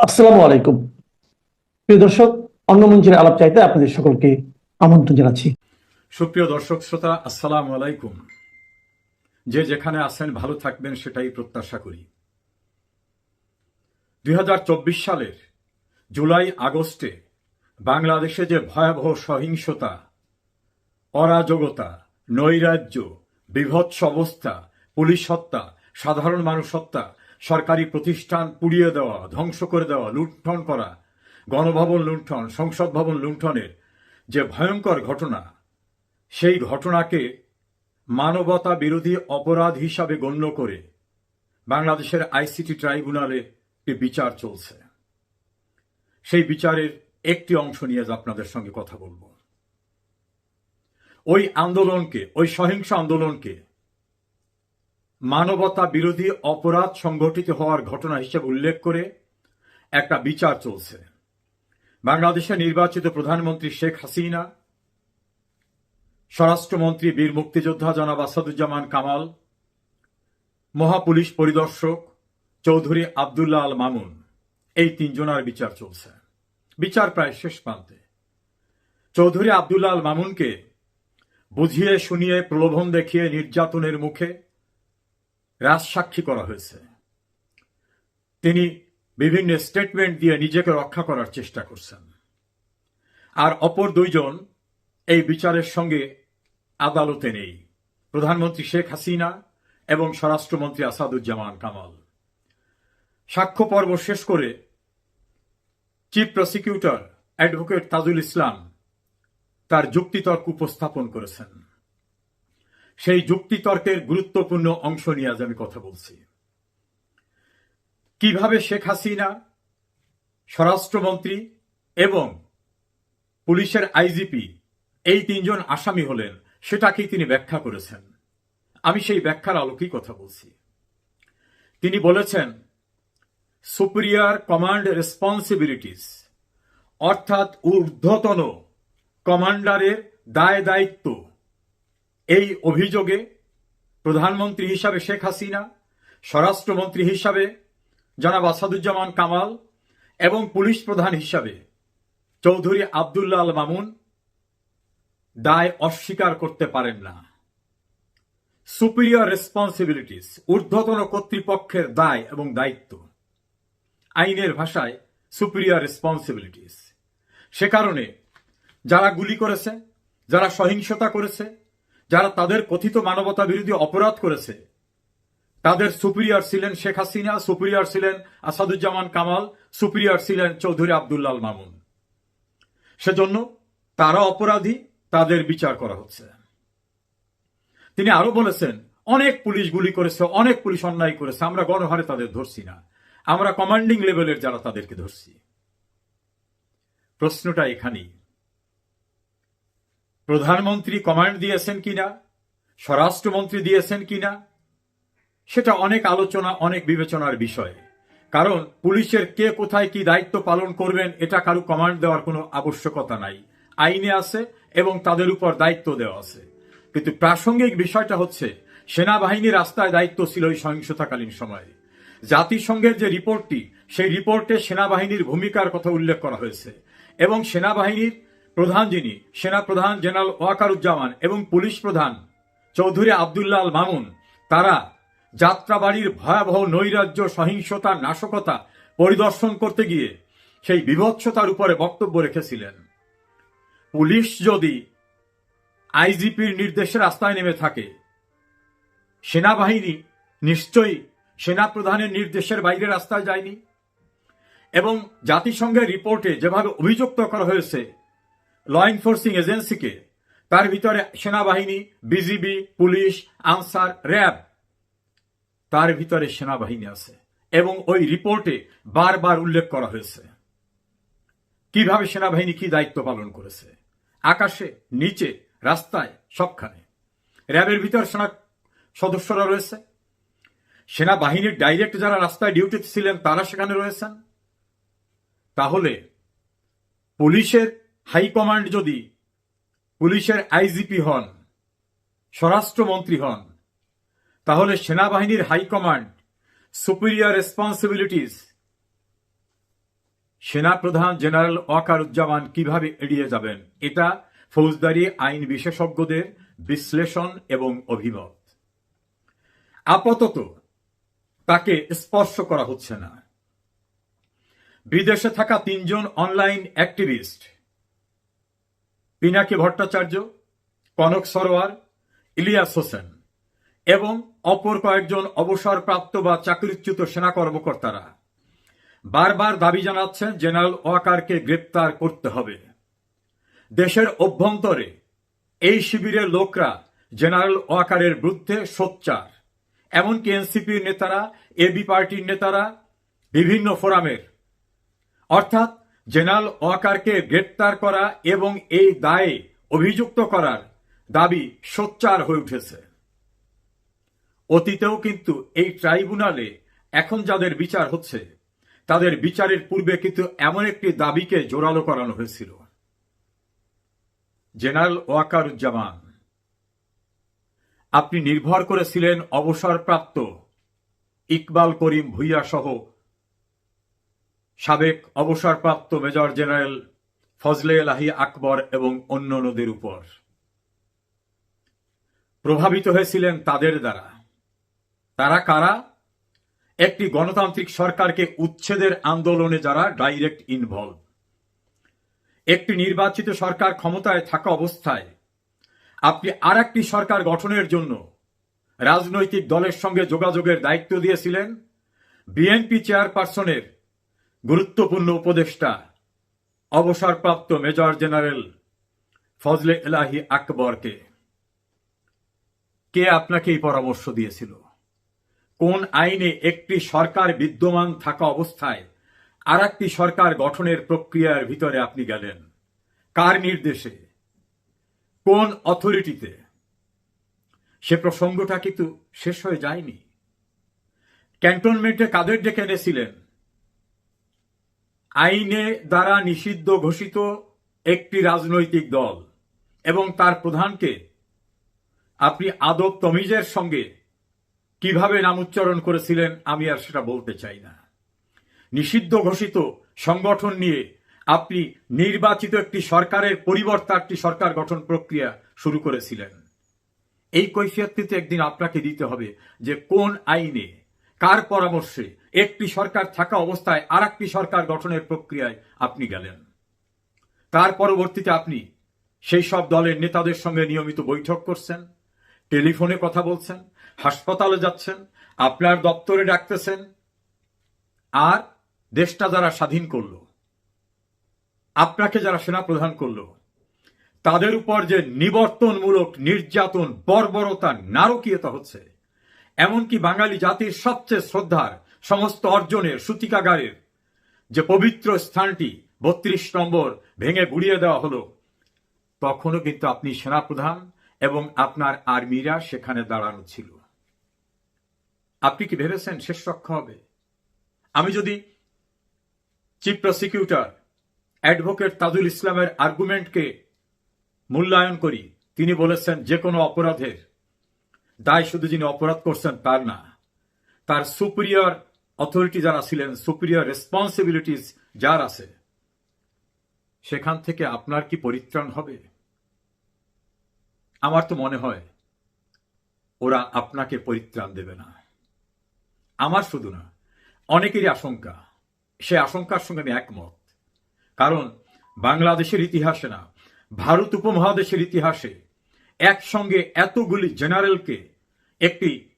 আসসালামু আলাইকুম। প্রিয় দর্শক, অন্য মঞ্চের আলাপ চাইতে আপনাদের সকলকে আমন্ত্রণ জানাচ্ছি। সুপ্রিয় দর্শক শ্রোতা, আসসালামু আলাইকুম। যে যেখানে আছেন, ভালো থাকবেন, সেটাই প্রত্যাশা করি। দুই হাজার চব্বিশ সালের জুলাই আগস্টে বাংলাদেশে যে ভয়াবহ সহিংসতা, অরাজকতা, নৈরাজ্য, বিভৎস অবস্থা, পুলিশ হত্যা, সাধারণ মানুষ হত্যা সরকারি প্রতিষ্ঠান পুড়িয়ে দেওয়া, ধ্বংস করে দেওয়া, লুণ্ঠন করা, গণভবন লুণ্ঠন, সংসদ ভবন লুণ্ঠনের যে ভয়ঙ্কর ঘটনা, সেই ঘটনাকে মানবতা বিরোধী অপরাধ হিসাবে গণ্য করে বাংলাদেশের আইসিটি ট্রাইব্যুনালে বিচার চলছে। সেই বিচারের একটি অংশ নিয়ে আপনাদের সঙ্গে কথা বলব। ওই আন্দোলনকে, ওই সহিংস আন্দোলনকে মানবতা বিরোধী অপরাধ সংঘটিত হওয়ার ঘটনা হিসেবে উল্লেখ করে একটা বিচার চলছে। বাংলাদেশের নির্বাচিত প্রধানমন্ত্রী শেখ হাসিনা, স্বরাষ্ট্রমন্ত্রী বীর মুক্তিযোদ্ধা জনাব আসাদুজ্জামান কামাল, মহাপুলিশ পরিদর্শক চৌধুরী আবদুল্লাহ আল মামুন, এই তিনজনার বিচার চলছে। বিচার প্রায় শেষ প্রান্তে। চৌধুরী আবদুল্লাহ আল মামুনকে বুঝিয়ে শুনিয়ে প্রলোভন দেখিয়ে নির্যাতনের মুখে রাজসাক্ষী করা হয়েছে। তিনি বিভিন্ন স্টেটমেন্ট দিয়ে নিজেকে রক্ষা করার চেষ্টা করছেন। আর অপর দুইজন এই বিচারের সঙ্গে আদালতে নেই। প্রধানমন্ত্রী শেখ হাসিনা এবং স্বরাষ্ট্রমন্ত্রী আসাদুজ্জামান কামাল। সাক্ষ্য পর্ব শেষ করে chief prosecutor advocate Tajul Islam তার যুক্তিতর্ক উপস্থাপন করেছেন। সেই যুক্তিতর্কের গুরুত্বপূর্ণ অংশ নিয়ে আজ আমি কথা বলছি। কীভাবে শেখ হাসিনা, স্বরাষ্ট্রমন্ত্রী এবং পুলিশের আইজিপি এই তিনজন আসামি হলেন, সেটাকেই তিনি ব্যাখ্যা করেছেন। আমি সেই ব্যাখ্যার আলোকেই কথা বলছি। তিনি বলেছেন, সুপিরিয়ার কমান্ড রেসপন্সিবিলিটিস, অর্থাৎ ঊর্ধ্বতন কমান্ডারের দায় দায়িত্ব এই অভিযোগে প্রধানমন্ত্রী হিসাবে শেখ হাসিনা, স্বরাষ্ট্রমন্ত্রী হিসাবে জনাব আসাদুজ্জামান কামাল এবং পুলিশ প্রধান হিসাবে চৌধুরী আবদুল্লাহ আল মামুন দায় অস্বীকার করতে পারেন না। সুপিরিয়র রেসপন্সিবিলিটিস ঊর্ধ্বতন কর্তৃপক্ষের দায় এবং দায়িত্ব। আইনের ভাষায় সুপিরিয়র রেসপন্সিবিলিটিস সে কারণে যারা গুলি করেছে, যারা সহিংসতা করেছে যারা তাদের কথিত মানবতা বিরোধী অপরাধ করেছে, তাদের সুপিরিয়র ছিলেন শেখ হাসিনা, সুপিরিয়র ছিলেন আসাদুজ্জামান কামাল, সুপিরিয়র ছিলেন চৌধুরী আবদুল্লাল মামুন। সেজন্য তারা অপরাধী, তাদের বিচার করা হচ্ছে। তিনি আরও বলেছেন, অনেক পুলিশ গুলি করেছে, অনেক পুলিশ অন্যায় করেছে, আমরা গণহারে তাদের ধরছি না। আমরা কমান্ডিং লেভেলের যারা তাদেরকে ধরছি। প্রশ্নটা এখানেই। প্রধানমন্ত্রী কমান্ড দিয়েছেন কিনা? স্বরাষ্ট্রমন্ত্রী দিয়েছেন কিনা? সেটা অনেক আলোচনা, অনেক বিবেচনার বিষয়। কারণ পুলিশের কে কোথায় কি দায়িত্ব পালন করবেন, এটা কারও কমান্ড দেওয়ার কোনো আবশ্যকতা নাই। আইনে আছে এবং তাদের উপর দায়িত্ব দেওয়া আছে। কিন্তু প্রাসঙ্গিক বিষয়টা হচ্ছে, সেনাবাহিনী রাস্তায় দায়িত্ব ছিল ওই সহিংসতাকালীন সময়ে। জাতিসংঘের যে রিপোর্টটি, সেই রিপোর্টে সেনাবাহিনীর ভূমিকার কথা উল্লেখ করা হয়েছে। এবং সেনাবাহিনীর প্রধান যিনি, সেনা প্রধান জেনারেল ওয়াকারুজ্জামান এবং পুলিশ প্রধান চৌধুরী আবদুল্লাহ মামুন, তারা যাত্রাবাড়ির ভয়াবহ নৈরাজ্য, সহিংসতা, নাশকতা পরিদর্শন করতে গিয়ে সেই বিভৎসতার উপরে বক্তব্য রেখেছিলেন। পুলিশ যদি আইজিপির নির্দেশে রাস্তায় নেমে থাকে, সেনাবাহিনী নিশ্চয়ই সেনা প্রধানের নির্দেশের বাইরে রাস্তায় যায়নি? এবং জাতিসংঘের রিপোর্টে যেভাবে অভিযুক্ত করা হয়েছে ল এনফোর্সিং এজেন্সিকে তার ভিতরে সেনাবাহিনী বিজিবি পুলিশ, আনসার, র্যাব, তার ভিতরে সেনাবাহিনী আছে। এবং ওই রিপোর্টে বারবার উল্লেখ করা হয়েছে। কীভাবে সেনাবাহিনী কি দায়িত্ব পালন করেছে? আকাশে, নিচে, রাস্তায়, সবখানে। র্যাবের ভিতর সেনা সদস্যরা রয়েছে। সেনাবাহিনীর ডাইরেক্ট যারা রাস্তায় ডিউটিতে ছিলেন, তারা সেখানে রয়েছেন। তাহলে পুলিশের হাইকমান্ড যদি পুলিশের আইজিপি হন, স্বরাষ্ট্রমন্ত্রী হন, তাহলে সেনাবাহিনীর হাইকমান্ড সুপিরিয়র রেসপন্সিবিলিটিস, সেনাপ্রধান জেনারেল ওয়াকারুজ্জামান কীভাবে এড়িয়ে যাবেন? এটা ফৌজদারি আইন বিশেষজ্ঞদের বিশ্লেষণ এবং অভিমত। আপাতত তাকে স্পর্শ করা হচ্ছে না। বিদেশে থাকা তিনজন অনলাইন অ্যাক্টিভিস্ট পিনাকি ভট্টাচার্য, কনক সরোয়ার, ইলিয়াস হোসেন এবং অপর কয়েকজন অবসরপ্রাপ্ত বা চাকরিচ্যুত সেনা কর্মকর্তারা। বারবার দাবি জানাচ্ছেন জেনারেল ওয়াকারকে গ্রেপ্তার করতে হবে। দেশের অভ্যন্তরে এই শিবিরের লোকরা জেনারেল ওয়াকারের বিরুদ্ধে সোচ্চার। এমনকি এনসিপির নেতারা এবি পার্টির নেতারা, বিভিন্ন ফোরামের। অর্থাৎ জেনারেল ওয়াকারকে গ্রেপ্তার করা এবং এই দায়ে অভিযুক্ত করার দাবি সোচ্চার হয়ে উঠেছে। অতীতেও কিন্তু এই ট্রাইব্যুনালে এখন যাদের বিচার হচ্ছে, তাদের বিচারের পূর্বে কিন্তু এমন একটি দাবিকে জোরালো করানো হয়েছিল। জেনারেল ওয়াকারুজ্জামান, আপনি নির্ভর করেছিলেন অবসরপ্রাপ্ত ইকবাল করিম ভুইয়া সহ সাবেক অবসরপ্রাপ্ত মেজর জেনারেল ফজলে এলাহি আকবর এবং অন্যান্যদের উপর। প্রভাবিত হয়েছিলেন তাদের দ্বারা। তারা কারা? একটি গণতান্ত্রিক সরকারকে উচ্ছেদের আন্দোলনে যারা ডাইরেক্ট ইনভলভ একটি নির্বাচিত সরকার ক্ষমতায় থাকা অবস্থায় আপনি আর একটি সরকার গঠনের জন্য রাজনৈতিক দলের সঙ্গে যোগাযোগের দায়িত্ব দিয়েছিলেন। বিএনপি চেয়ারপারসনের গুরুত্বপূর্ণ উপদেষ্টা, অবসরপ্রাপ্ত মেজর জেনারেল ফজলে এলাহি আকবরকে। কে আপনাকে এই পরামর্শ দিয়েছিল? কোন আইনে একটি সরকার বিদ্যমান থাকা অবস্থায় আর একটি সরকার গঠনের প্রক্রিয়ার ভিতরে আপনি গেলেন? কার নির্দেশে? কোন অথরিটিতে? সে প্রসঙ্গটা কিন্তু শেষ হয়ে যায়নি। ক্যান্টনমেন্টে কাদের ডেকে এনেছিলেন? আইনে দ্বারা নিষিদ্ধ ঘোষিত একটি রাজনৈতিক দল এবং তার প্রধানকে আপনি আদব তমিজের সঙ্গে কীভাবে নাম উচ্চারণ করেছিলেন আমি আর সেটা বলতে চাই না। নিষিদ্ধ ঘোষিত সংগঠন নিয়ে আপনি নির্বাচিত একটি সরকারের পরিবর্তে একটি সরকার গঠন প্রক্রিয়া শুরু করেছিলেন। এই কৈফিয়তটিতে একদিন আপনাকে দিতে হবে যে কোন আইনে কার পরামর্শে একটি সরকার থাকা অবস্থায় আর সরকার গঠনের প্রক্রিয়ায় আপনি গেলেন? তার পরবর্তীতে আপনি সেই সব দলের নেতাদের সঙ্গে নিয়মিত বৈঠক করছেন, টেলিফোনে কথা বলছেন, হাসপাতালে যাচ্ছেন, আপনার দপ্তরে ডাকতেছেন, আর দেশটা যারা স্বাধীন করল, আপনাকে যারা সেনা প্রধান করল, তাদের উপর যে নিবর্তনমূলক, নির্যাতন, বর্বরতা, নারকীয়তা হচ্ছে এমনকি বাঙালি জাতির সবচেয়ে শ্রদ্ধার সমস্ত অর্জনের সূতিকাগারের যে পবিত্র স্থানটি বত্রিশ নম্বর ভেঙে গুড়িয়ে দেওয়া হলো, তখনও কিন্তু আপনি সেনাপ্রধান এবং আপনার আর্মিরা সেখানে দাঁড়ানো ছিল। আপনি কি ভেবেছেন শেষ রক্ষা হবে? আমি যদি চিফ প্রসিকিউটর অ্যাডভোকেট তাজুল ইসলামের আর্গুমেন্টকে মূল্যায়ন করি, তিনি বলেছেন যে কোনো অপরাধের দায় শুধু যিনি অপরাধ করছেন, তার না। তার সুপিরিয়র অথরিটি যারা ছিলেন সুপিরিয়র রেসপন্সিবিলিটিস যার আছে, সেখান থেকে আপনার কি পরিত্রাণ হবে? আমার তো মনে হয়, ওরা আপনাকে পরিত্রাণ দেবে না। আমার শুধু না, অনেকেরই আশঙ্কা। সে আশঙ্কার সঙ্গে আমি একমত। কারণ বাংলাদেশের ইতিহাসে না, ভারত উপমহাদেশের ইতিহাসে একসঙ্গে এতগুলি জেনারেলকে একটি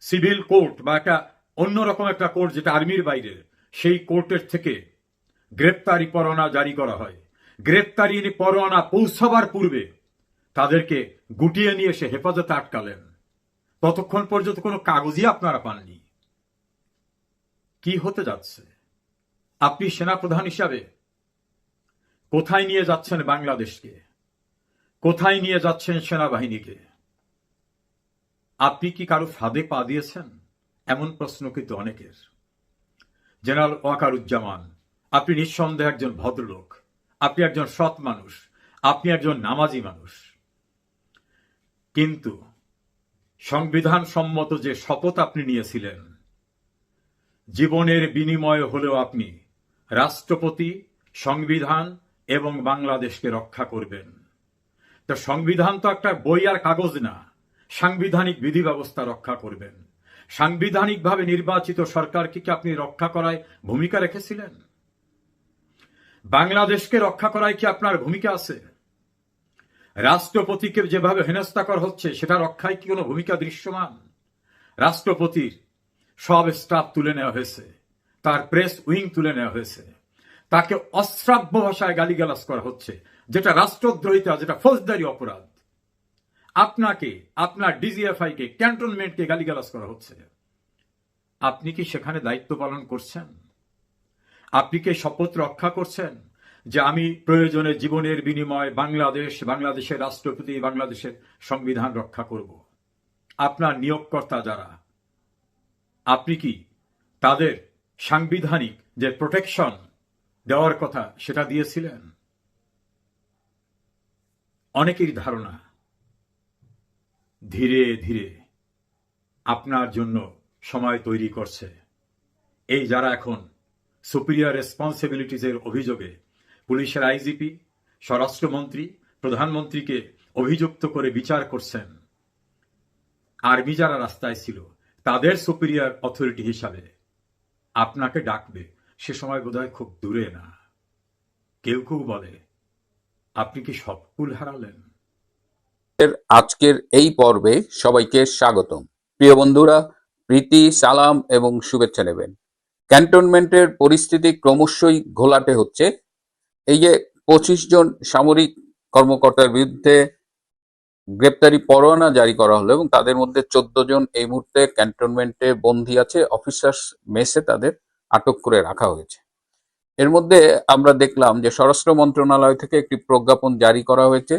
সিভিল কোর্ট বা একটা অন্যরকম একটা কোর্ট যেটা আর্মির বাইরে, সেই কোর্টের থেকে গ্রেপ্তারি পরোয়ানা জারি করা হয়। গ্রেপ্তারি পরোয়ানা পৌঁছাবার পূর্বে তাদেরকে গুটিয়ে নিয়ে এসে হেফাজতে আটকালেন। ততক্ষণ পর্যন্ত কোনো কাগজই আপনারা পাননি। কি হতে যাচ্ছে? আপনি সেনাপ্রধান হিসাবে কোথায় নিয়ে যাচ্ছেন বাংলাদেশকে? কোথায় নিয়ে যাচ্ছেন সেনাবাহিনীকে? আপনি কি কারও ফাঁদে পা দিয়েছেন? এমন প্রশ্ন কিন্তু অনেকের। জেনারেল ওয়াকারুজ্জামান, আপনি নিঃসন্দেহে একজন ভদ্রলোক। আপনি একজন সৎ মানুষ। আপনি একজন নামাজি মানুষ। কিন্তু সংবিধান সম্মত যে শপথ আপনি নিয়েছিলেন, জীবনের বিনিময় হলেও আপনি রাষ্ট্রপতি, সংবিধান এবং বাংলাদেশকে রক্ষা করবেন। তো সংবিধান তো একটা বই আর কাগজ না। সাংবিধানিক বিধি ব্যবস্থা রক্ষা করবেন। সাংবিধানিকভাবে নির্বাচিত সরকারকে কি আপনি রক্ষা করায় ভূমিকা রেখেছিলেন? বাংলাদেশকে রক্ষা করায় কি আপনার ভূমিকা আছে? রাষ্ট্রপতিকে যেভাবে হেনস্থা করা হচ্ছে, সেটা রক্ষায় কি কোনো ভূমিকা দৃশ্যমান? রাষ্ট্রপতির সব স্টাফ তুলে নেওয়া হয়েছে। তার প্রেস উইং তুলে নেওয়া হয়েছে। তাকে অশ্রাব্য ভাষায় গালিগালাজ করা হচ্ছে। যেটা রাষ্ট্রদ্রোহিতা, যেটা ফৌজদারি অপরাধ, আপনাকে, আপনার ডিজিএফআই কে ক্যান্টনমেন্টকে গালিগালাজ করা হচ্ছে। আপনি কি সেখানে দায়িত্ব পালন করছেন? আপনি কি শপথ রক্ষা করছেন যে আমি প্রয়োজনে জীবনের বিনিময়ে বাংলাদেশ, বাংলাদেশের রাষ্ট্রপতি, বাংলাদেশের সংবিধান রক্ষা করব? আপনার নিয়োগকর্তা যারা, আপনি কি তাদের সাংবিধানিক যে প্রোটেকশন দেওয়ার কথা সেটা দিয়েছিলেন? অনেকেরই ধারণা, ধীরে ধীরে আপনার জন্য সময় তৈরি করছে। এই যারা এখন সুপিরিয়ার রেসপন্সিবিলিটিসের অভিযোগে পুলিশের আইজিপি স্বরাষ্ট্রমন্ত্রী, প্রধানমন্ত্রীকে অভিযুক্ত করে বিচার করছেন, আর্মি যারা রাস্তায় ছিল, তাদের সুপিরিয়ার অথরিটি হিসাবে আপনাকে ডাকবে। সে সময় বোধহয় খুব দূরে না। কেউ কেউ বলে আপনি কি সব কুল হারালেন? আজকের এই পর্বে সবাইকে স্বাগতম। প্রিয় বন্ধুরা, প্রীতি, সালাম এবং শুভেচ্ছা নেবেন। ক্যান্টনমেন্টের পরিস্থিতি ক্রমশই ঘোলাটে হচ্ছে। এই যে পঁচিশ জন সামরিক কর্মকর্তার বিরুদ্ধে গ্রেপ্তারি পরোয়ানা জারি করা হলো এবং তাদের মধ্যে চোদ্দ জন এই মুহূর্তে ক্যান্টনমেন্টে বন্দী আছে, অফিসার্স মেসে তাদের আটক করে রাখা হয়েছে। এর মধ্যে আমরা দেখলাম যে স্বরাষ্ট্র মন্ত্রণালয় থেকে একটি প্রজ্ঞাপন জারি করা হয়েছে।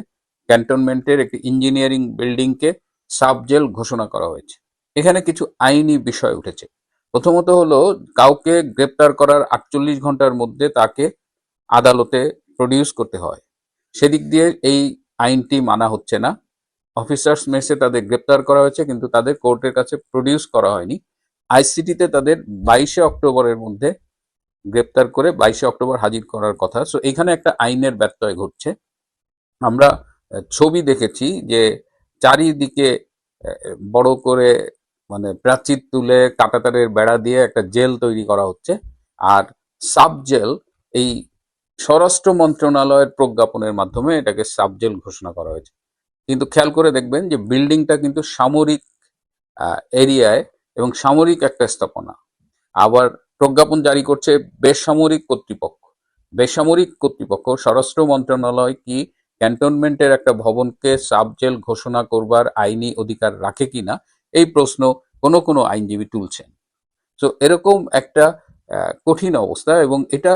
ক্যান্টনমেন্টের একটি ইঞ্জিনিয়ারিং বিল্ডিংকে সাব জেল ঘোষণা করা হয়েছে। এখানে কিছু আইনি বিষয় উঠেছে। প্রথমত হলো, কাউকে গ্রেপ্তার করার আটচল্লিশ ঘণ্টার মধ্যে তাকে আদালতে প্রডিউস করতে হয়। সেদিক দিয়ে এই আইনটি মানা হচ্ছে না। অফিসার্স মেসে তাদের গ্রেপ্তার করা হয়েছে, কিন্তু তাদের কোর্টের কাছে প্রডিউস করা হয়নি। আইসিটিতে তাদের বাইশে অক্টোবরের মধ্যে গ্রেপ্তার করে বাইশে অক্টোবর হাজির করার কথা। সো এখানে একটা আইনের ব্যত্যয় ঘটছে। আমরা ছবি দেখেছি যে চারিদিকে বড় করে মানে প্রাচীর তুলে কাটাতারের বেড়া দিয়ে একটা জেল তৈরি করা হচ্ছে। আর সাব জেল এই স্বরাষ্ট্র মন্ত্রণালয়ের প্রজ্ঞাপনের মাধ্যমে এটাকে সাব জেল ঘোষণা করা হয়েছে। কিন্তু খেয়াল করে দেখবেন যে বিল্ডিংটা কিন্তু সামরিক এরিয়ায় এবং সামরিক একটা স্থাপনা। আবার প্রজ্ঞাপন জারি করছে বেসামরিক কর্তৃপক্ষ। বেসামরিক কর্তৃপক্ষ, স্বরাষ্ট্র মন্ত্রণালয় কি ক্যান্টনমেন্টের একটা ভবনকে সাব জেল ঘোষণা করবার আইনি অধিকার রাখে কিনা, এই প্রশ্ন কোনো কোনো আইনজীবী তুলছেন। তো এরকম একটা কঠিন অবস্থা এবং এটা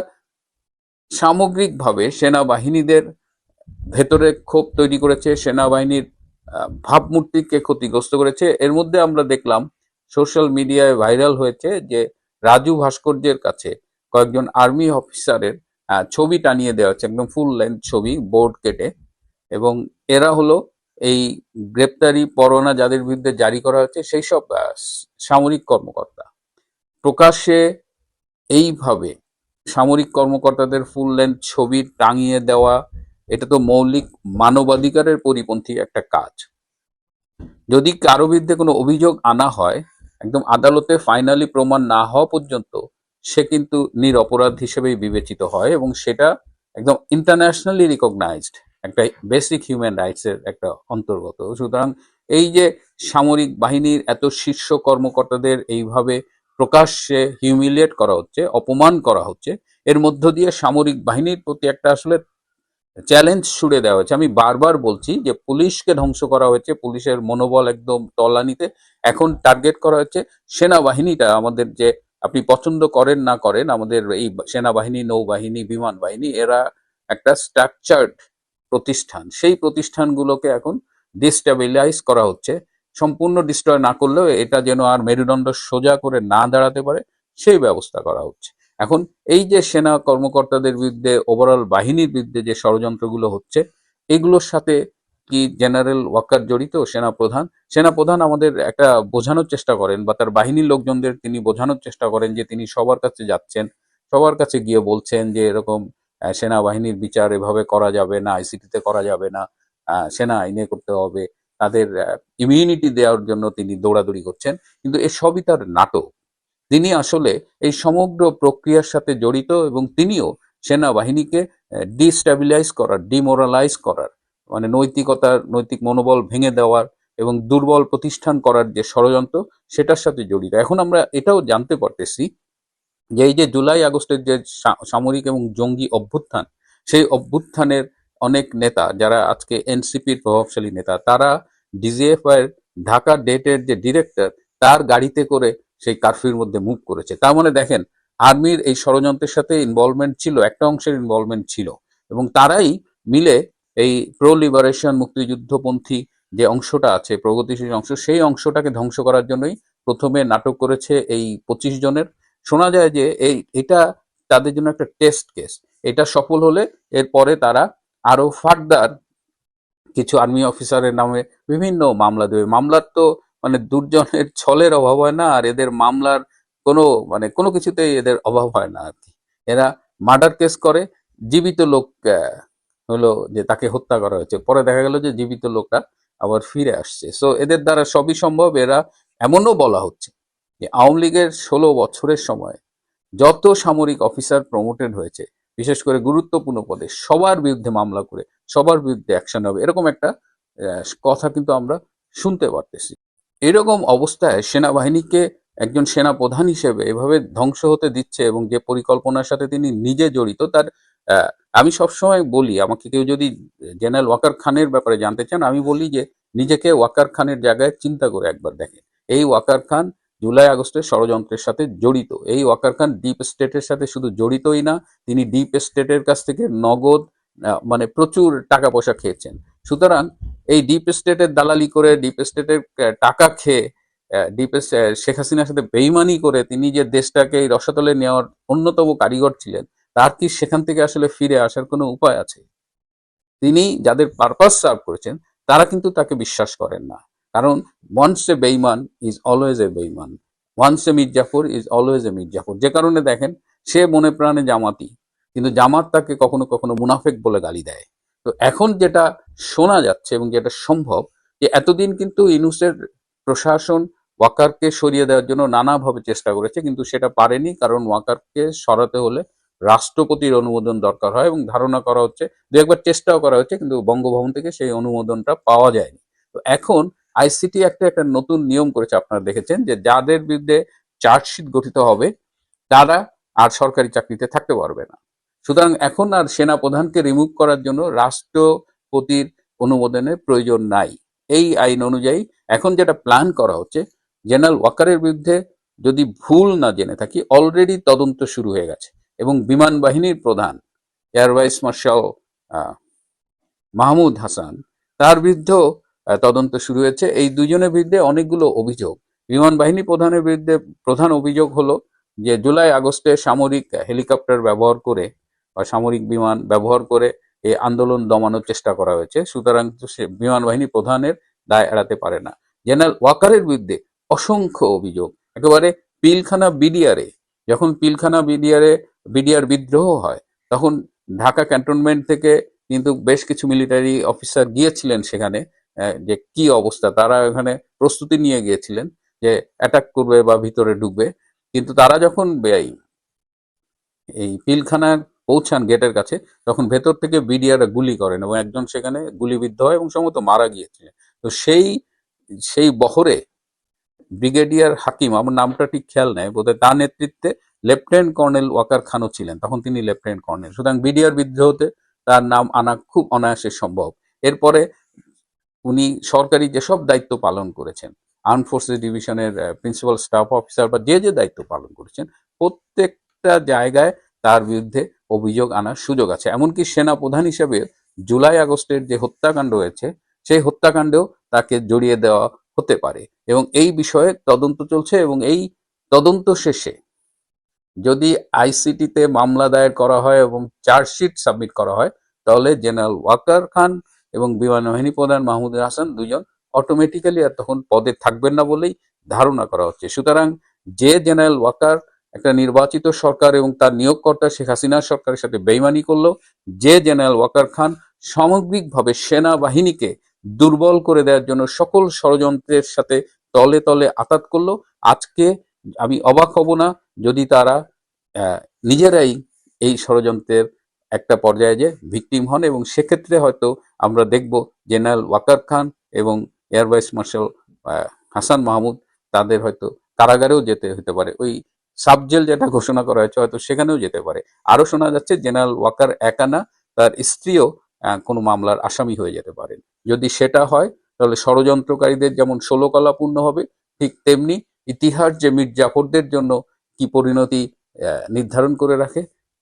সামগ্রিকভাবে সেনাবাহিনীদের ভেতরে ক্ষোভ তৈরি করেছে, সেনাবাহিনীর ভাবমূর্তিকে ক্ষতিগ্রস্ত করেছে। এর মধ্যে আমরা দেখলাম, সোশ্যাল মিডিয়ায় ভাইরাল হয়েছে যে রাজু ভাস্কর্যের কাছে কয়েকজন আর্মি অফিসারের ছবি টানিয়ে দেওয়া হচ্ছে, একদম ফুল লেন্থ ছবি বোর্ড কেটে। এবং এরা হলো এই গ্রেপ্তারি পরোয়ানা যাদের বিরুদ্ধে জারি করা হচ্ছে সেই সব সামরিক কর্মকর্তা। প্রকাশ্যে এইভাবে সামরিক কর্মকর্তাদের ফুল লেন্থ ছবি টাঙিয়ে দেওয়া, এটা তো মৌলিক মানবাধিকারের পরিপন্থী একটা কাজ। যদি কারও বিরুদ্ধে কোনো অভিযোগ আনা হয় একদম আদালতে ফাইনালি প্রমাণ না হওয়া পর্যন্ত সে কিন্তু নিরপরাধ হিসেবেই বিবেচিত হয় এবং সেটা একদম ইন্টারন্যাশনালি রিকগনাইজড একটা বেসিক হিউম্যান রাইটস এর একটা অন্তর্গত। সুতরাং এই যে সামরিক বাহিনীর এত শীর্ষ কর্মকর্তাদের এইভাবে প্রকাশ্যে হিউমিলিয়েট করা হচ্ছে, অপমান করা হচ্ছে, এর মধ্য দিয়ে সামরিক বাহিনীর প্রতি একটা আসলে চ্যালেঞ্জ ছুড়ে দেওয়া হয়েছে। আমি বারবার বলছি যে পুলিশকে ধ্বংস করা হয়েছে, পুলিশের মনোবল একদম তলানিতে। এখন টার্গেট করা হচ্ছে সেনাবাহিনীটা, আমাদের যে আপনি পছন্দ করেন না করেন, আমাদের এই সেনাবাহিনী, নৌবাহিনী, বিমান বাহিনী, এরা একটা স্ট্রাকচার্ড প্রতিষ্ঠান। সেই প্রতিষ্ঠানগুলোকে এখন ডিস্টেবিলাইজ করা হচ্ছে। সম্পূর্ণ ডিস্ট্রয় না করলেও এটা যেন আর মেরুদণ্ড সোজা করে না দাঁড়াতে পারে, সেই ব্যবস্থা করা হচ্ছে। এখন এই যে সেনা কর্মকর্তাদের বিরুদ্ধে ওভারঅল বাহিনীর বিরুদ্ধে যে ষড়যন্ত্রগুলো হচ্ছে, এগুলোর সাথে কি জেনারেল ওয়াকার জড়িত, সেনা প্রধান? সেনা প্রধান আমাদের একটা বোঝানোর চেষ্টা করেন বা তার বাহিনীর লোকজনদের তিনি বোঝানোর চেষ্টা করেন যে তিনি সবার কাছে যাচ্ছেন, সবার কাছে গিয়ে বলছেন যে এরকম সেনাবাহিনীর বিচার এভাবে করা যাবে না আইসিটিতে করা যাবে না সেনা আইনে করতে হবে, তাদের ইমিউনিটি দেওয়ার জন্য তিনি দৌড়াদৌড়ি করছেন, কিন্তু এসবই তার নাটক। তিনি আসলে এই সমগ্র প্রক্রিয়ার সাথে জড়িত এবং তিনিও সেনাবাহিনীকে ডিস্টাবিলাইজ করার ডিমোরালাইজ করার মানে নৈতিকতার, নৈতিক মনোবল ভেঙে দেওয়ার এবং দুর্বল প্রতিষ্ঠান করার যে ষড়যন্ত্র, সেটার সাথে জড়িত। এখন আমরা এটাও জানতে পারতেছি যে এই যে জুলাই আগস্টের যে সামরিক এবং জঙ্গি অভ্যুত্থান, সেই অভ্যুত্থানের অনেক নেতা, যারা আজকে এনসিপির প্রভাবশালী নেতা, তারা ডিজিএফ এর ঢাকা ডেটের যে ডিরেক্টর, তার গাড়িতে করে সেই কারফিউর মধ্যে মুভ করেছে। তার মানে দেখেন আর্মির এই ষড়যন্ত্রের সাথে ইনভলভমেন্ট ছিল, একটা অংশের ইনভলভমেন্ট ছিল এবং তারাই মিলে এই প্রো লিবারেশন মুক্তিযুদ্ধপন্থী যে অংশটা আছে, প্রগতিশীল অংশ, সেই অংশটাকে ধ্বংস করার জন্যই প্রথমে নাটক করেছে এই পঁচিশ জনের। শোনা যায় যে এই, এটা তাদের জন্য একটা টেস্ট কেস এটা সফল হলে এরপরে তারা আরও ফার্দার কিছু আর্মি অফিসারের নামে বিভিন্ন মামলা দেবে। মামলার তো মানে দুর্জনের ছলের অভাব হয় না আর এদের মামলার কোনো মানে কোনো কিছুতেই এদের অভাব হয় না আর কি। এরা মার্ডার কেস করে, জীবিত লোক হলো যে তাকে হত্যা করা হয়েছে। পরে দেখা গেল যে জীবিত লোকটা আবার ফিরে আসছে। সো এদের দ্বারা সবই সম্ভব। এরা এমনও বলা হচ্ছে যে আওয়ামী লীগের ষোলো বছরের সময় যত সামরিক অফিসার প্রমোটেড হয়েছে, বিশেষ করে গুরুত্বপূর্ণ পদে, সবার বিরুদ্ধে মামলা করে, সবার বিরুদ্ধে অ্যাকশন হবে, এরকম একটা কথা কিন্তু আমরা শুনতে পারতেছি। এরকম অবস্থায় সেনাবাহিনীকে একজন সেনা প্রধান হিসেবে এভাবে ধ্বংস হতে দিচ্ছে এবং যে পরিকল্পনার সাথে তিনি নিজে জড়িত, তার আমি সবসময় বলি, আমাকে কেউ যদি জেনারেল ওয়াকার খানের ব্যাপারে জানতে চান, আমি বলি যে নিজেকে ওয়াকার খানের জায়গায় চিন্তা করে একবার দেখেন। এই ওয়াকার খান জুলাই আগস্টের ষড়যন্ত্রের সাথে জড়িত। এই ওয়াকার খান ডিপ স্টেটের সাথে শুধু জড়িতই না, তিনি ডিপ স্টেটের কাছ থেকে নগদ মানে প্রচুর টাকা পয়সা খেয়েছেন। সুতরাং এই ডিপ স্টেটের দালালি করে ডিপ স্টেটের টাকা খেয়ে ডিপ শেখ হাসিনার সাথে বেইমানি করে তিনি যে দেশটাকে এই রসাতলে নেওয়ার অন্যতম কারিগর ছিলেন, তার কি সেখান থেকে আসলে ফিরে আসার কোনো উপায় আছে? তিনি যাদের পারপাস সার্ভ করেছেন, তারা কিন্তু তাকে বিশ্বাস করেন না। কারণ ওয়ান্স এ বেইমান ইজ অলওয়েজ এ বেইমান। Once a Mir Jafar is always a Mir Jafar. যে কারণে দেখেন, সে মনে প্রাণে জামাতি, কিন্তু জামাত তাকে কখনো কখনো মুনাফেক বলে গালি দেয়। তো এখন যেটা শোনা যাচ্ছে এবং যেটা সম্ভব, যে এতদিন কিন্তু ইনুসের প্রশাসন ওয়াকারকে সরিয়ে দেওয়ার জন্য নানাভাবে চেষ্টা করেছে, কিন্তু সেটা পারেনি কারণ ওয়াকারকে সরাতে হলে রাষ্ট্রপতির অনুমোদন দরকার হয় এবং ধারণা করা হচ্ছে, দু একবার চেষ্টাও করা হচ্ছে, কিন্তু বঙ্গভবন থেকে সেই অনুমোদনটা পাওয়া যায়নি। তো এখন আইসিটি একটা একটা নতুন নিয়ম করেছে, আপনারা দেখেছেন, যে যাদের বিরুদ্ধে চার্জশিট গঠিত হবে, তারা আর সরকারি চাকরিতে থাকতে পারবে না। সুতরাং এখন আর সেনা প্রধানকে রিমুভ করার জন্য রাষ্ট্রপতির অনুমোদনের প্রয়োজন নাই। এই আইন অনুযায়ী এখন যেটা প্ল্যান করা হচ্ছে, জেনারেল ওয়াকারের বিরুদ্ধে যদি ভুল না জেনে থাকি অলরেডি তদন্ত শুরু হয়ে গেছে এবং বিমান বাহিনীর প্রধান air vice marshal Mahmud Hasan, তার বিরুদ্ধেও তদন্ত শুরু হয়েছে। এই দুজনের বিরুদ্ধে অনেকগুলো অভিযোগ। বিমান বাহিনী প্রধানের বিরুদ্ধে প্রধান অভিযোগ হলো যে, জুলাই আগস্টে সামরিক হেলিকপ্টার ব্যবহার করে বা সামরিক বিমান ব্যবহার করে এই আন্দোলন দমানোর চেষ্টা করা হয়েছে। সুতরাং বিমান বাহিনী প্রধানের দায় এড়াতে পারে না। জেনারেল ওয়াকারের বিরুদ্ধে অসংখ্য অভিযোগ। একেবারে পিলখানা বিডিআরে, যখন পিলখানা বিডিআরে, বিডিআর বিদ্রোহ হয়, তখন ঢাকা ক্যান্টনমেন্ট থেকে কিন্তু বেশ কিছু মিলিটারি অফিসার গিয়েছিলেন সেখানে যে কি অবস্থা, তারা এখানে প্রস্তুতি নিয়ে গিয়েছিলেন যে অ্যাটাক করবে বা ভিতরে ঢুকবে। কিন্তু তারা যখন এই পিলখানার পৌঁছান গেটের কাছে, তখন ভেতর থেকে বিডিআর গুলি করেন এবং একজন সেখানে গুলিবিদ্ধ হয় এবং সম্ভবত মারা গিয়েছিলেন তো সেই সেই বহরে ব্রিগেডিয়ার হাকিম, আমার নামটা ঠিক খেয়াল নেই, বোধহয় তার নেতৃত্বে লেফটেন্যান্ট কর্নেল ওয়াকার খানও ছিলেন, তখন তিনি লেফটেন্যান্ট কর্নেল। সুতরাং বিডিআর বিদ্রোহতে তার নাম আনা খুব অনায়াসে সম্ভব। এরপরে উনি সরকারি যেসব দায়িত্ব পালন করেছেন আর্ম ফোর্সেস ডিভিশনের প্রিন্সিপাল স্টাফ অফিসার বা যে যে দায়িত্ব পালন করেছেন, প্রত্যেকটা জায়গায় তার বিরুদ্ধে অভিযোগ আনার সুযোগ আছে। এমনকি সেনা প্রধান হিসেবে জুলাই আগস্টের যে হত্যাকাণ্ড হয়েছে সেই হত্যাকাণ্ডেও তাকে জড়িয়ে দেওয়া হতে পারে এবং এই বিষয়ে তদন্ত চলছে এবং এই তদন্ত শেষে যদি আইসিটিতে মামলা দায়ের করা হয় এবং চার্জশিট সাবমিট করা হয়, তাহলে জেনারেল ওয়াকার খান এবং বিমান বাহিনী প্রধান মাহমুদ হাসান দুজন অটোমেটিক্যালি আর তখন পদে থাকবেন না বলেই ধারণা করা হচ্ছে। সুতরাং যে জেনারেল ওয়াকার একটা নির্বাচিত সরকার এবং তার নিয়োগকর্তা শেখ হাসিনা সরকারের সাথে বেইমানি করল। যে জেনারেল ওয়াকার খান সামগ্রিকভাবে সেনাবাহিনীকে দুর্বল করে দেওয়ার জন্য সকল ষড়যন্ত্রের সাথে তলে তলে আঘাত করল। আজকে আমি অবাক হব না যদি তারা নিজেরাই এই ষড়যন্ত্রের একটা পর্যায়ে যে ভিকটিম হন এবং সেক্ষেত্রে হয়তো আমরা দেখব জেনারেল ওয়াকার খান এবং air vice marshal Hasan Mahmud তাদের হয়তো কারাগারেও যেতে হতে পারে। ওই সাবজেল যেটা ঘোষণা করা হয়েছে, হয়তো সেখানেও যেতে পারে। আরও শোনা যাচ্ছে, জেনারেল ওয়াকার একানা তার স্ত্রীও কোনো মামলার আসামি হয়ে যেতে পারেন। যদি সেটা হয়, তাহলে ষড়যন্ত্রকারীদের যেমন ষোলকলা পূর্ণ হবে, ঠিক তেমনি ইতিহাস যে মীর জাফরদের জন্য কি পরিণতি নির্ধারণ করে রাখে,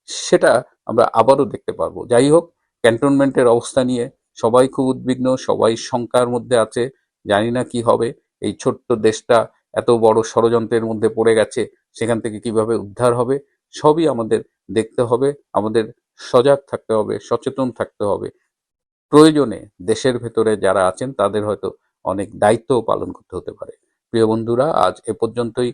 সেটা আমরা আবারও দেখতে পারব। যাই হোক, ক্যান্টনমেন্টের অবস্থা নিয়ে সবাই খুব উদ্বিগ্ন, সবাই শঙ্কার মধ্যে আছে, জানি না কি হবে। এই ছোট্ট দেশটা এত বড় ষড়যন্ত্রের মধ্যে পড়ে গেছে সেখান থেকে কীভাবে উদ্ধার হবে, সবই আমাদের দেখতে হবে, আমাদের সজাগ থাকতে হবে, সচেতন থাকতে হবে। প্রয়োজনে দেশের ভেতরে যারা আছেন, তাদের হয়তো অনেক দায়িত্বও পালন করতে হতে পারে। প্রিয় বন্ধুরা, আজ এ পর্যন্তই।